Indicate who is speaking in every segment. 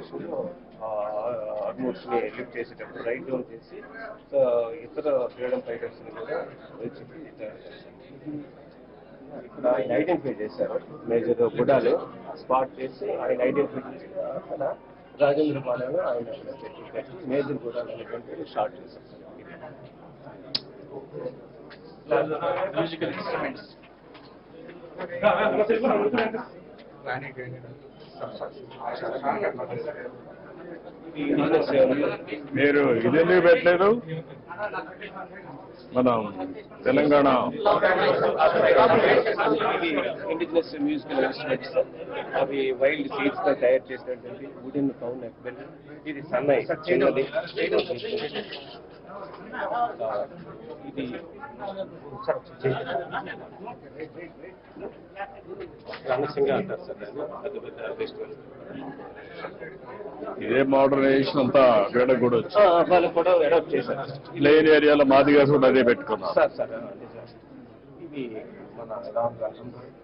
Speaker 1: లొకేషన్లో ఆర్మోర్స్ని లిఫ్ట్ చేసేటప్పుడు రైట్ డౌన్ చేసి సో ఇతర ఫ్రీడమ్ ఫైటర్స్ కూడా వచ్చి ఇక్కడ ఆయన ఐడెంటిఫై చేశారు మేజర్ గుడాలు స్పాట్ చేసి ఆయన ఐడెంటిఫై చేసి అక్కడ రాజేంద్ర పాలెంలో ఆయన మేజర్ గుడాలు అనేటువంటి షార్ట్ చేశారు.
Speaker 2: మ్యూజికల్ ఇన్స్ట్రుమెంట్స్
Speaker 3: మీరు ఇది ఎందుకు పెట్టలేదు? మనం తెలంగాణ
Speaker 1: ఇండిజినస్ మ్యూజికల్ ఇన్స్ట్రుమెంట్స్ అవి వైల్డ్ సీడ్స్తో తయారు చేసినటువంటి వుడెన్ ఎక్బెల్ ఇది సన్నై చిన్నది ఆ, ఇది రణసింగ అంటారు సార్ దాన్ని పెద్ద పెద్ద ఫెస్టివల్
Speaker 3: ఇదే మోడర్నైజేషన్ అంతా వేడ కూడా వచ్చి
Speaker 1: వాళ్ళు కూడా అడాప్ట్ చేశారు
Speaker 3: ప్లేన్ ఏరియాలో మాదిగా కూడా అదే పెట్టుకున్నాం
Speaker 1: సార్ సార్. ఇవి మన రామ్ రాజం
Speaker 2: పెట్టాం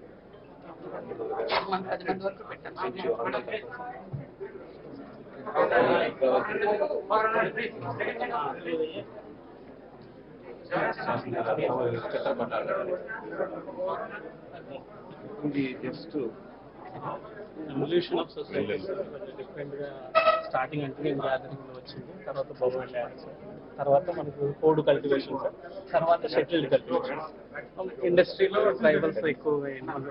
Speaker 1: ఇది
Speaker 4: just evolution of society different starting అంటే నేను గ్యాదరింగ్లో వచ్చింది తర్వాత బొమ్మల్ డ్యాన్స్ తర్వాత మనకు కోడ్ కల్టివేషన్ తర్వాత షెటిల్డ్ కల్టివేషన్ ఇండస్ట్రీలో ట్రైబల్స్ ఎక్కువ ఇన్వాల్వ్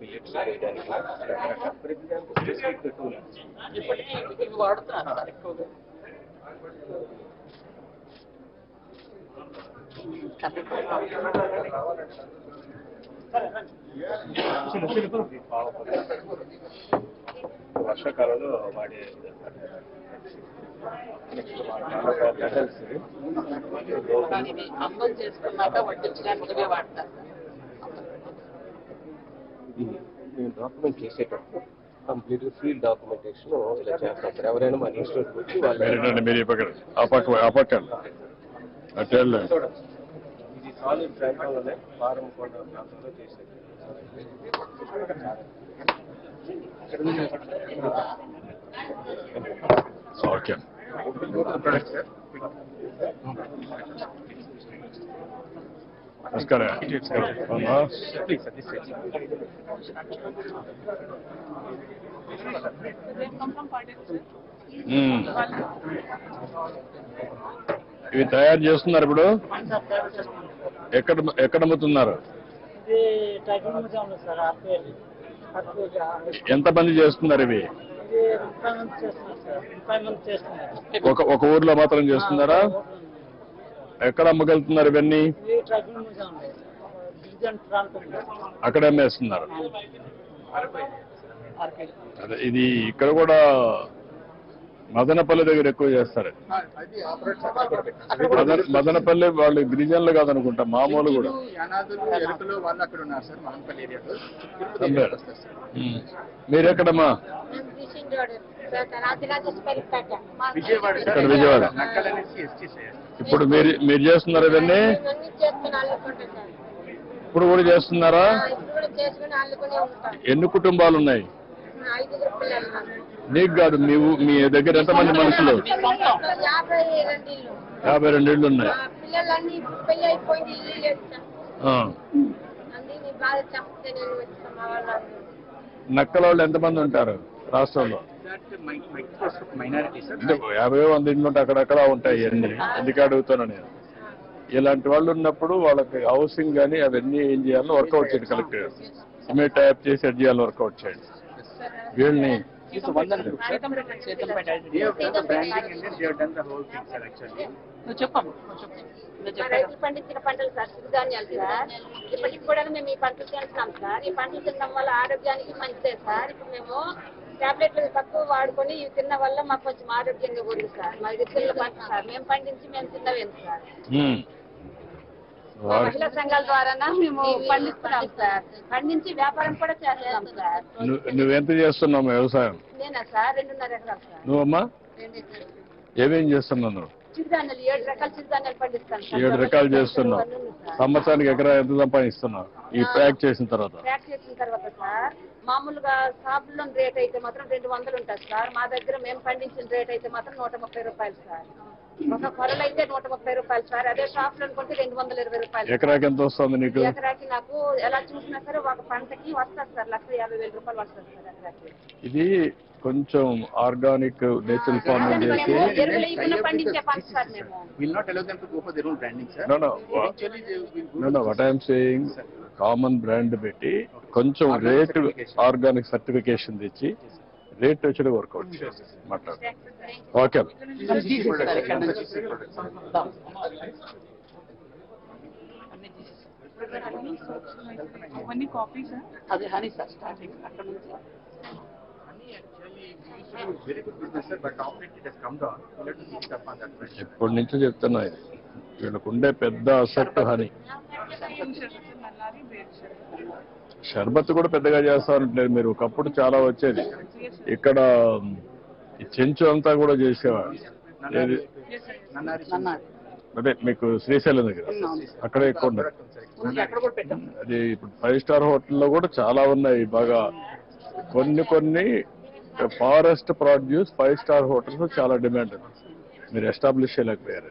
Speaker 1: మిల్లెట్స్ వేయడానికి స్పెసిఫిక్ టూల్
Speaker 2: ఇవి వాడుతున్నారు సార్ ఎక్కువగా
Speaker 1: వర్షాకాలంలో వాడే నెక్స్ట్
Speaker 2: అమ్మం చేసుకున్నాక వడ్డించడానికి ఇవే వాడతారు
Speaker 1: ఇది మేము డాక్యుమెంట్ చేసేటప్పుడు కంప్లీట్ ఫీల్డ్ డాక్యుమెంటేషన్ ఇలా చేస్తాం. సార్ ఎవరైనా మన ఇన్స్టిట్యూట్ వచ్చి
Speaker 3: మీరేంటండి
Speaker 1: వాళ్ళు
Speaker 3: మీరు ఈ పక్కన ఆ పక్క ఆ పక్కన. అటు వెళ్ళండి.
Speaker 1: ఇది సాలిడ్ చేసేది
Speaker 3: ఓకే నమస్కారం అవునా?
Speaker 1: Please sir this
Speaker 3: hmm. ఇవి తయారు చేస్తున్నారు ఇప్పుడు? ఎక్కడ ఎక్కడ అమ్ముతున్నారు? ఎంతమంది చేస్తున్నారు ఇవి? ఒక ఊర్లో మాత్రం చేస్తున్నారా? ఎక్కడ అమ్మగలుగుతున్నారు ఇవన్నీ? అక్కడ అమ్మేస్తున్నారు. అదే ఇది ఇక్కడ కూడా మదనపల్లి దగ్గర ఎక్కువ చేస్తారు. మదన మదనపల్లి వాళ్ళు గిరిజనులు కాదనుకుంటా మామూలు కూడా. మీరెక్కడమ్మా? ఇక్కడ విజయవాడ. ఇప్పుడు మీరు మీరు చేస్తున్నారు ఇవన్నీ? ఇప్పుడు కూడా చేస్తున్నారా? ఎన్ని కుటుంబాలు ఉన్నాయి?
Speaker 5: నాకు.
Speaker 3: కాదు మీ మీ దగ్గర ఎంతమంది మనుషులు?
Speaker 5: యాభై రెండు
Speaker 3: ఇళ్ళు ఉన్నాయి. నక్కల వాళ్ళు ఎంతమంది ఉంటారు? రాష్ట్రంలో. యాభై వంద ఇండ్లు ఉంటే అక్కడక్కడ ఉంటాయి అన్ని. అందుకే అడుగుతాను నేను? ఇలాంటి వాళ్ళు ఉన్నప్పుడు వాళ్ళకి హౌసింగ్ కానీ అవన్నీ ఏం చేయాలో వర్కౌట్ చేయండి కలెక్టర్ సిమెంట్ ట్యాప్ చేసి అది చేయాలి వర్కౌట్ చేయండి. వీళ్ళని
Speaker 5: పండించిన పంటలు సార్ సిరిధాన్యాలు సార్. ఇప్పటికి కూడా మేము ఈ పంటలు తింటున్నాం సార్. ఈ పంటలు తినడం వల్ల ఆరోగ్యానికి మంచిదే సార్. ఇప్పుడు మేము టాబ్లెట్లు తక్కువ వాడుకొని ఇవి తిన్న వల్ల మాకు కొంచెం ఆరోగ్యంగా ఉంది సార్. మా గిరిజనుల పంట సార్. మేము పండించి మేము తిన్నవేం సార్. మహిళా సంఘాల ద్వారా మేము పండిస్తున్నాం సార్. పండించి వ్యాపారం కూడా చేస్తున్నాం సార్.
Speaker 3: నువ్వు నువ్వెంత చేస్తున్నావు వ్యవసాయం?
Speaker 5: నేనా సార్? రెండున్నర ఎకరాలు సార్.
Speaker 3: నువ్వమ్మా. ఏమేం చేస్తున్నావు నువ్వు?
Speaker 5: చిరుధాన్యాలు ఏడు రకాల చిరుధాన్యాలు పండిస్తాను
Speaker 3: ఏడు రకాలు
Speaker 5: సార్.
Speaker 3: సంవత్సరానికి ఎకరా ఎంత సంపాదిస్తున్నావు ఈ ప్యాక్ చేసిన తర్వాత.
Speaker 5: ప్యాక్ చేసిన తర్వాత సార్ మామూలుగా షాపుల్లో రేట్ అయితే మాత్రం రెండు వందలు ఉంటుంది సార్. మా దగ్గర మేము పండించిన రేట్ అయితే మాత్రం నూట ముప్పై రూపాయలు సార్. ఒక కొరలు అయితే నూట ముప్పై రూపాయలు సార్. అదే షాప్లో కొంటే రెండు వందల ఇరవై రూపాయలు.
Speaker 3: ఎకరాకి ఎంత వస్తుంది నీకు?
Speaker 5: ఎకరాకి నాకు ఎలా చూసినా సరే ఒక పంటకి వస్తుంది సార్. లక్ష యాభై వేల రూపాయలు వస్తుంది సార్ ఎకరాకి.
Speaker 3: ఇది కొంచెం ఆర్గానిక్ నేచురల్ ఫార్మింగ్ చేసి what I'm saying common brand పెట్టి కొంచెం రేట్. ఆర్గానిక్ సర్టిఫికేషన్ తెచ్చి రేట్ వచ్చి వర్కౌట్ మాట్లాడు ఓకే
Speaker 2: తీసేస్తారు ఇక్కడ నుంచి దా. అన్నీ తీసేస్తారు
Speaker 6: అవన్నీ కాపీస్
Speaker 2: అది హనీ సార్ స్టార్టింగ్ అక్కడ నుంచి
Speaker 7: Honey, actually, we used to do very good business, sir, but of late it has come down. We'll have to keep it up on that front.
Speaker 3: ఎప్పటి నుంచో చెప్తున్నా ఇది వీళ్ళకు ఉండే పెద్ద అసెట్ హనీ
Speaker 6: నల్లారి బేర్
Speaker 3: షర్బత్ కూడా పెద్దగా చేస్తారంటలేదు మీరు. ఒకప్పుడు చాలా వచ్చేది. ఇక్కడ ఈ చెంచు అంతా కూడా చేసేవాడు అదే మీకు శ్రీశైలం దగ్గర. అక్కడే ఎక్కువ ఉండదు అది ఇప్పుడు ఫైవ్ స్టార్ హోటల్లో కూడా చాలా ఉన్నాయి. బాగా కొన్ని కొన్ని forest produce five star hotels చాలా డిమాండ్. ఉంది మీరు ఎస్టాబ్లిష్ చేయలేకపోయారు.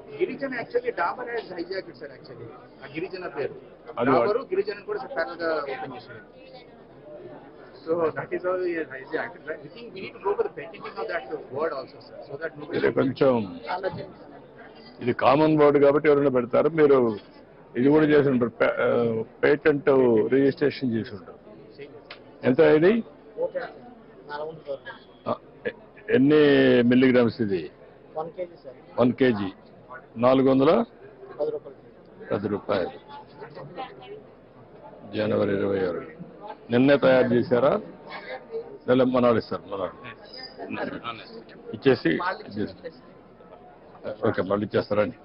Speaker 7: Girijan actually Dabur has hijack sir actually ఆ గిరిజన పేరు. డాబరు గిరిజన కూడా ప్యారల్గా ఓపెన్ చేశారు so that is all hijack I think we need to go for the patenting of that word also sir so that
Speaker 3: ఇది కొంచెం ఇది కామన్ వర్డ్ కాబట్టి ఎవరైనా పెడతారు. మీరు ఇది కూడా చేసి ఉంటారు. పేటెంట్ రిజిస్ట్రేషన్ చేసి ఉంటారు. ఎంత ఇది? ఎన్ని మిల్లీగ్రామ్స్ ఇది?
Speaker 8: One kg sir.
Speaker 3: One kg. నాలుగు వందల
Speaker 8: పది రూపాయలు
Speaker 3: జనవరి ఇరవై ఆరు నిన్నే తయారు చేశారా నెల మనాడు ఇస్తారు మనాడు ఇచ్చేసి ఓకే మళ్ళీ ఇచ్చేస్తారండి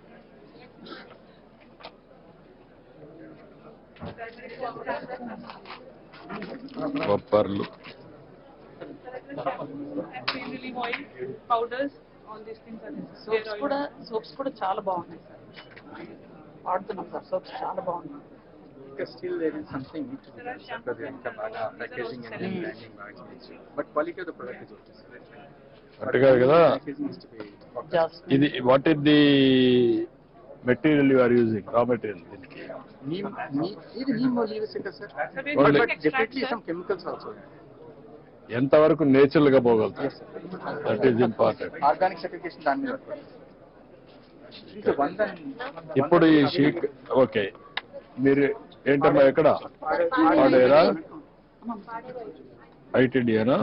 Speaker 3: బొప్పర్లు
Speaker 6: green
Speaker 2: సోప్స్ కూడా సోప్స్ కూడా చాలా బాగున్నాయి సార్. వాడుతున్నాం సార్ సోప్స్ చాలా బాగున్నాయి.
Speaker 7: ఇంకా still there is something need to be done sir because ఇంకా బాగా ప్యాకేజింగ్ అండ్ బ్రాండింగ్ బాగా expensive but quality of the product is okay sir
Speaker 3: అట్టు కాదు కదా
Speaker 7: ప్యాకేజింగ్ ఇస్ టు బి
Speaker 2: జాస్తి
Speaker 3: ఇది what is the material you are using raw material దీనికి
Speaker 7: నీమ్ నీ ఇది నీమ్ లీవ్స్ ఇంకా sir
Speaker 6: Sir,
Speaker 3: Only-
Speaker 7: but definitely some chemicals also
Speaker 3: ఎంతవరకు నేచురల్గా పోగలుగుతారు that is important
Speaker 7: organic certification దాని మీద. ఇంకా వంద
Speaker 3: ఇప్పుడు ఈ షీక్ ఓకే మీరు ఏంటమ్మా ఎక్కడ? పాడేరా? ఐటీడీనా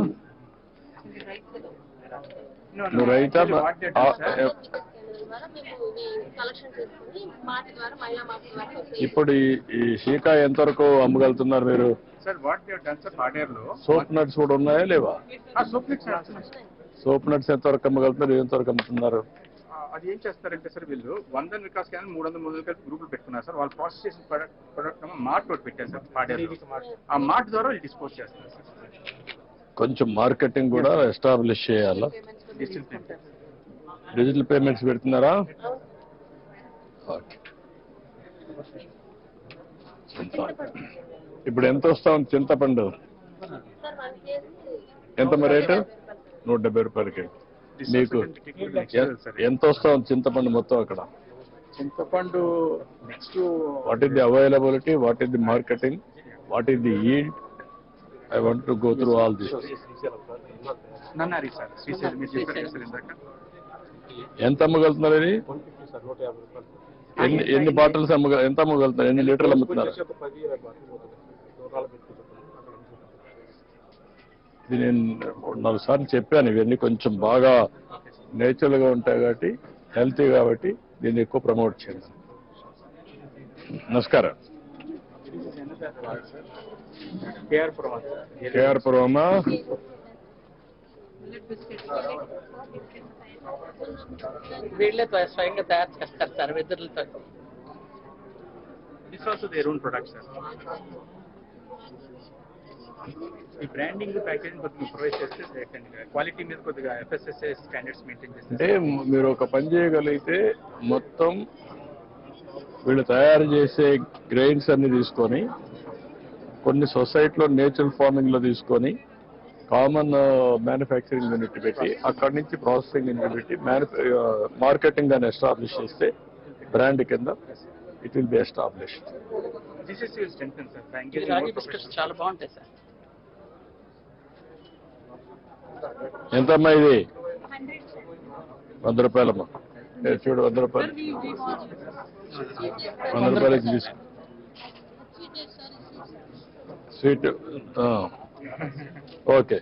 Speaker 3: నువ్వు రైతా
Speaker 5: ద్వారా మేము ఇవి కలెక్షన్ చేసుకుని మార్ట్ ద్వారా మహిళా మార్ట్ ద్వారా సేల్
Speaker 3: ఇప్పుడు ఈ షీకా ఎంతవరకు అమ్మగలుగుతున్నారు మీరు?
Speaker 7: Sir what they done sir పాడేరులో
Speaker 3: soap nuts కూడా ఉన్నాయా లేవా?
Speaker 7: సోప్ మిక్స్
Speaker 3: సోప్ నట్స్ ఎంతవరకు అమ్మగలుగుతున్నారు? ఎంతవరకు అమ్ముతున్నారు?
Speaker 7: అది ఏం చేస్తారంటే సార్ వీళ్ళు వంద వికాస్ క్యాన్ మూడు వందల మూడు కలిపి గ్రూపులు పెట్టుకున్నారు సార్. వాళ్ళు ప్రాసెస్ చేసిన ప్రొడక్ట్ ప్రొడక్ట్ మార్ట్ ఒకటి పెట్టారు సార్ పాడేరు ఆ మార్ట్ ద్వారా వాళ్ళు డిస్పోజ్ చేస్తారు సార్.
Speaker 3: కొంచెం మార్కెటింగ్ కూడా ఎస్టాబ్లిష్ చేయాలా?
Speaker 7: డిజిటల్ పేమెంట్
Speaker 3: డిజిటల్ పేమెంట్స్ పెడుతున్నారా ఇప్పుడు ఎంత వస్తా? ఉంది చింతపండు.
Speaker 5: సార్ వన్ కేజీ
Speaker 3: ఎంత మరి రేటు? నూట డెబ్బై రూపాయలకి. మీకు ఎంత వస్తుంది చింతపండు మొత్తం అక్కడ?
Speaker 7: చింతపండు
Speaker 3: next what is the availability what is the marketing what is the yield
Speaker 7: I want to go through all this
Speaker 3: ఎంత అమ్మగలుగుతున్నారు అది? ఎన్ని ఎన్ని బాటిల్స్ అమ్మగ ఎంత అమ్మగలుగుతున్నారు? ఎన్ని లీటర్లు అమ్ముతున్నారు? ఇది నేను నాలుగు సార్లు చెప్పాను ఇవన్నీ కొంచెం బాగా నేచురల్గా ఉంటాయి కాబట్టి హెల్తీ కాబట్టి దీన్ని ఎక్కువ ప్రమోట్ చేయండి నమస్కారం.
Speaker 7: కేఆర్
Speaker 3: కేఆర్ పురమా
Speaker 8: వీళ్ళే స్వయంగా తయారు చేస్తారు sir వెదురులతో.
Speaker 7: This also their own product sir ఈ బ్రాండింగ్ ప్యాకేజింగ్ కొద్దిగా ప్రొవైడ్ చేస్తే క్వాలిటీ మీద కొద్దిగా ఎఫ్ఎస్ఎస్ఐ స్టాండర్డ్స్ మెయింటైన్ చేస్తే
Speaker 3: అంటే మీరు ఒక పని చేయగలిగితే మొత్తం వీళ్ళు తయారు చేసే గ్రెయిన్స్ అన్ని తీసుకొని కొన్ని సొసైటీలో నేచురల్ ఫార్మింగ్లో తీసుకొని కామన్ మ్యానుఫ్యాక్చరింగ్ యూనిట్ పెట్టి అక్కడి నుంచి ప్రాసెసింగ్ యూనిట్ పెట్టి మార్కెటింగ్ అని ఎస్టాబ్లిష్ చేస్తే బ్రాండ్ కింద it
Speaker 7: will be establish strength sir
Speaker 8: ఇది రాగి బిస్కెట్స్ చాలా బాగుంటాయి సార్
Speaker 3: ఎంతమ్మా ఇది? వంద రూపాయలమ్మా. చూడు వంద రూపాయలు. వంద రూపాయలకి తీసుకో. Sweet okay.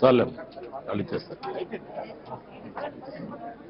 Speaker 3: చాలేమ్మా వాళ్ళు ఇచ్చేస్తారు